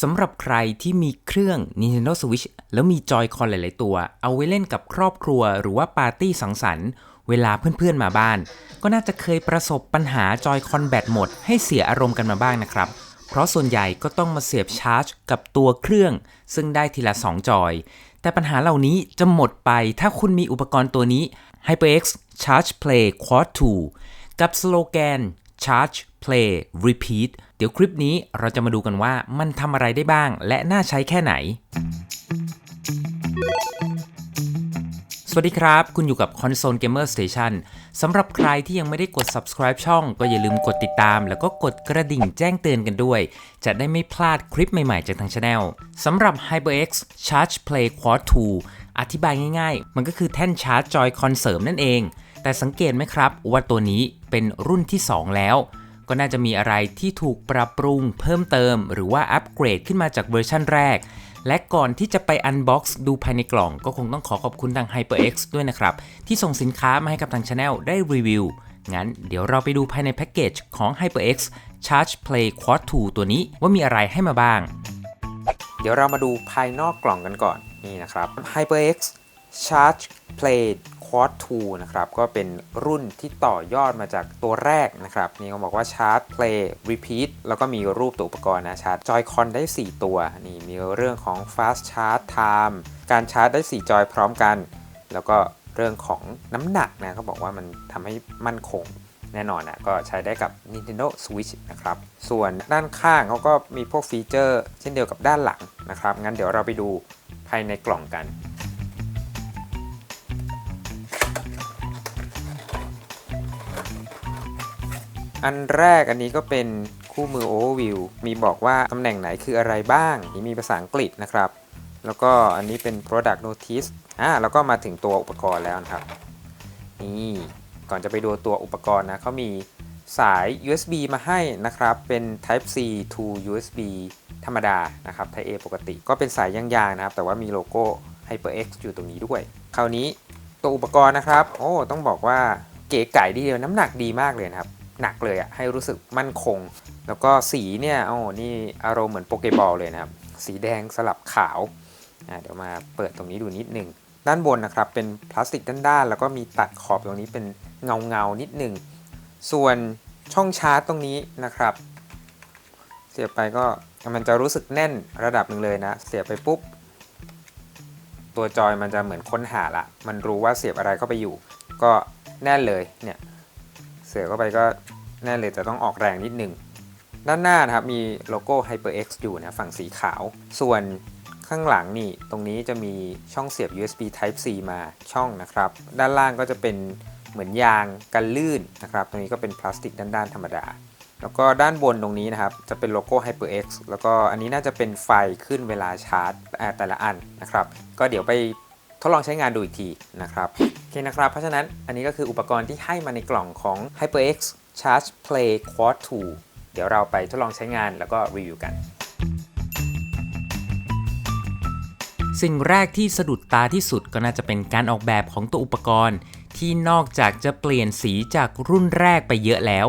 สำหรับใครที่มีเครื่อง Nintendo Switch แล้วมีจอยคอนหลาย ๆ ตัว เอาไว้เล่นกับครอบครัวหรือว่าปาร์ตี้สังสรรค์ เวลาเพื่อน ๆ มาบ้าน ก็น่าจะเคยประสบปัญหาจอยคอนแบตหมด ให้เสียอารมณ์กันมาบ้างนะครับ เพราะส่วนใหญ่ก็ต้องมาเสียบชาร์จ กับตัวเครื่อง ซึ่งได้ทีละ 2 จอย แต่ปัญหาเหล่านี้จะหมดไปถ้าคุณมีอุปกรณ์ตัวนี้ HyperX Charge Play Quad 2 กับสโลแกน Charge Play Repeat เดี๋ยวคลิปนี้เราจะมาดูกันว่ามันทำอะไรได้บ้าง และน่าใช้แค่ไหน สวัสดีครับ คุณอยู่กับ Console Gamer Station สำหรับใครที่ยังไม่ได้กด subscribe ช่อง ก็อย่าลืมกดติดตาม แล้วก็กดกระดิ่งแจ้งเตือนกันด้วย จะได้ไม่พลาดคลิปใหม่ๆจากทางช anel สำหรับ HyperX Charge Play Quad 2 อธิบายง่ายๆ มันก็คือแท่นชาร์จจอยคอนเสริมนั่นเอง แต่สังเกตไหมครับว่าตัวนี้เป็นรุ่นที่ 2 แล้ว ก็น่าจะมีอะไรที่ถูกปรับปรุงเพิ่มเติม หรือว่าอัปเกรดขึ้นมาจากเวอร์ชันแรก และก่อนที่จะไปอันบ็อกซ์ดูภายในกล่องก็คงต้องขอขอบคุณทาง HyperX ด้วยนะครับ ที่ส่งสินค้ามาให้กับทางช anel ได้รีวิว งั้นเดี๋ยวเราไปดูภายในแพ็กเกจของ HyperX Charge Play Quad 2 ตัวนี้ว่ามีอะไรให้มาบ้าง เดี๋ยวเรามาดูภายนอกกล่องกันก่อนนี่นะครับ HyperX Charge Play Quad 2นะครับ ก็เป็นรุ่นที่ต่อยอดมาจากตัวแรกนะครับ นี่เขาบอกว่า Charge Play Repeat แล้วก็มีรูปตัวอุปกรณ์นะชาร์จจอยคอนได้ 4 ตัว นี่มีเรื่องของ Fast Charge Time การชาร์จได้ 4 จอยพร้อมกัน แล้วก็เรื่องของน้ำหนักนะเขาบอกว่ามันทำให้มั่นคงแน่นอนนะก็ใช้ได้กับ Nintendo Switch นะครับ ส่วนด้านข้างเขาก็มีพวกฟีเจอร์ เช่นเดียวกับด้านหลังนะครับ งั้นเดี๋ยวเราไปดูภายในกล่องกัน อันแรกอันนี้ก็เป็นคู่มือ Overview มีบอกว่าตำแหน่งไหนคืออะไรบ้างนี่มีภาษาอังกฤษนะครับ แล้วก็อันนี้เป็น Product Notice อ่าแล้วก็มาถึงตัวอุปกรณ์แล้วนะครับ นี่ก่อนจะไปดูตัวอุปกรณ์นะเขามีสาย USB มาให้นะครับ เป็น Type C to USB ธรรมดานะครับ Type A ปกติ ก็เป็นสายยางๆนะครับ แต่ว่ามีโลโก้ HyperX อยู่ตรงนี้ด้วย คราวนี้ตัวอุปกรณ์นะครับ โอ้ ต้องบอกว่าเก๋ไก่ดีเดียวน้ำหนักดีมากเลยนะครับ หนักเลยอะให้รู้สึกมั่นคง แล้วก็สีเนี่ยโอ้นี่อารมณ์เหมือนโปเกบอลเลยนะครับ สีแดงสลับขาวเดี๋ยวมาเปิดตรงนี้ดูนิดหนึ่งด้านบนนะครับเป็นพลาสติกด้านๆแล้วก็มีตัดขอบตรงนี้เป็นเงาเงานิดหนึ่งส่วนช่องชาร์จตรงนี้นะครับ เสียบไปก็มันจะรู้สึกแน่นระดับหนึ่งเลยนะ เสียบไปปุ๊บ ตัวจอยมันจะเหมือนค้นหาละ มันรู้ว่าเสียบอะไรเข้าไปอยู่ ก็แน่นเลยเนี่ย เสียบเข้าไปก็แน่เลยแต่ต้องออกแรงนิดหนึ่งด้านหน้านะครับมีโลโก้ HyperX อยู่นะฝั่งสีขาว ส่วนข้างหลังนี่ตรงนี้จะมีช่องเสียบ USB Type C มาช่องนะครับ ด้านล่างก็จะเป็นเหมือนยางกันลื่นนะครับ ตรงนี้ก็เป็นพลาสติกด้านๆธรรมดา แล้วก็ด้านบนตรงนี้นะครับ จะเป็นโลโก้ HyperX แล้วก็อันนี้น่าจะเป็นไฟขึ้นเวลาชาร์จแต่ละอันนะครับ ก็เดี๋ยวไป ทดลองใช้งานดูอีกทีนะครับโอเคนะครับ เพราะฉะนั้นอันนี้ก็คืออุปกรณ์ที่ให้มาในกล่องของ HyperX Charge Play Quad 2 เดี๋ยวเราไปทดลองใช้งานแล้วก็รีวิวกันสิ่งแรกที่สะดุดตาที่สุดก็น่าจะเป็นการออกแบบของตัวอุปกรณ์ ที่นอกจากจะเปลี่ยนสีจากรุ่นแรกไปเยอะแล้ว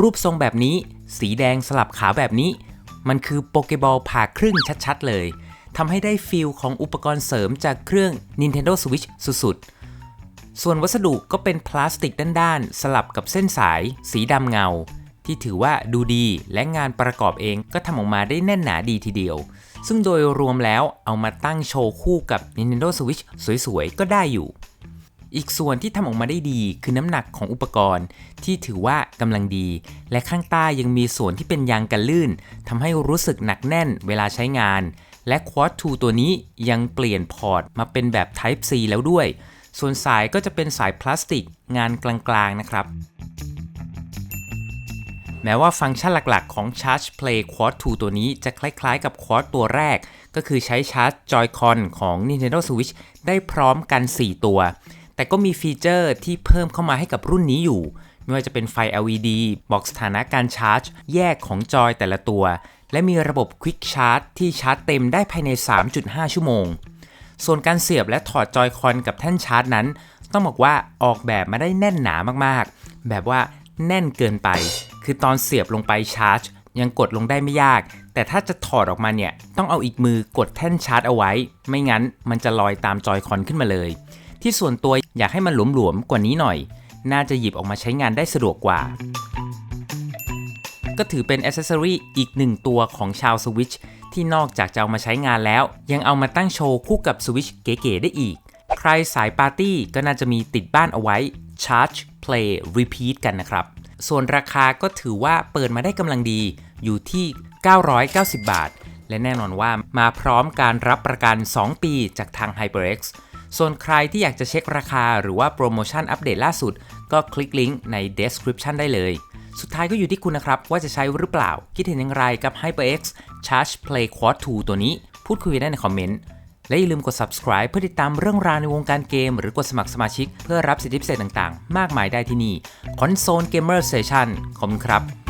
รูปทรงแบบนี้ สีแดงสลับขาวแบบนี้ มันคือโปเกบอลผ่าครึ่งชัดๆเลย ทำให้ได้ฟีลของอุปกรณ์เสริมจากเครื่อง Nintendo Switch สุดๆ ส่วนวัสดุก็เป็นพลาสติกด้านๆ สลับกับเส้นสาย สีดำเงา ที่ถือว่าดูดีและงานประกอบเองก็ทำออกมาได้แน่นหนาดีทีเดียว ซึ่งโดยรวมแล้วเอามาตั้งโชว์คู่กับ Nintendo Switch สวยๆ ก็ได้อยู่ อีกส่วนที่ทำออกมาได้ดีคือน้ำหนักของอุปกรณ์ที่ถือว่ากำลังดี และข้างใต้ยังมีส่วนที่เป็นยางกันลื่นทำให้รู้สึกหนักแน่นเวลาใช้งาน และ Quad 2 ตัวนี้ยังเปลี่ยนพอร์ตมาเป็นแบบ Type C แล้วด้วย ส่วนสายก็จะเป็นสายพลาสติกงานกลางๆนะครับ แม้ว่าฟังก์ชันหลักๆของ Charge Play Quad 2 ตัวนี้จะคล้ายๆกับ Quad ตัวแรก ก็คือใช้ชาร์จ Joy-Con ของ Nintendo Switch ได้พร้อมกัน 4 ตัว แต่ก็มีฟีเจอร์ที่เพิ่มเข้ามาให้กับรุ่นนี้อยู่ไม่ว่าจะเป็นไฟ LED บอกสถานะการชาร์จ แยกของจอยแต่ละตัว และมีระบบ Quick Charge ที่ชาร์จเต็มได้ภายใน 3.5 ชั่วโมง ส่วนการเสียบและถอดจอยคอนกับแท่นชาร์จนั้น ต้องบอกว่าออกแบบมาได้แน่นหนามากๆ แบบว่าแน่นเกินไป คือตอนเสียบลงไปชาร์จ ยังกดลงได้ไม่ยาก แต่ถ้าจะถอดออกมาเนี่ยต้องเอาอีกมือกดแท่นชาร์จเอาไว้ ไม่งั้นมันจะลอยตามจอยคอนขึ้นมาเลย ที่ส่วนตัวอยากให้มันหลวมๆกว่านี้หน่อย น่าจะหยิบออกมาใช้งานได้สะดวกกว่า ก็ถือเป็นอ c เซสซอรีอีกหนึ่งตัวของชาว Switch ที่นอกจากจะเอามาใช้งานแล้ว ยังเอามาตั้งโชว์คู่กับ Switch เก๋ๆได้อีก ใครสายปาร์ตี้ก็น่าจะมีติดบ้านเอาไว้ Charge Play Repeat กันนะครับ ส่วนราคาก็ถือว่าเปิดมาได้กำลังดีอยู่ที่ 990 บาท และแน่นอนว่ามาพร้อมการรับประกัน 2 ปีจากทาง HyperX ส่วนใครที่อยากจะเช็คราคาหรือว่าโปรโมชั่นอัปเดตล่าสุด ก็คลิกลิงก์ใน description ได้เลย สุดท้ายก็อยู่ที่คุณนะครับ ว่าจะใช้หรือเปล่า คิดเห็นอย่างไรกับ HyperX Charge Play Quad 2 ตัวนี้ พูดคุยได้ในคอมเมนต์ และอย่าลืมกด subscribe เพื่อติดตามเรื่องราวในวงการเกม หรือกดสมัครสมาชิก เพื่อรับสิทธิพิเศษต่างๆ มากมายได้ที่นี่ Console Gamer Station ขอบคุณครับ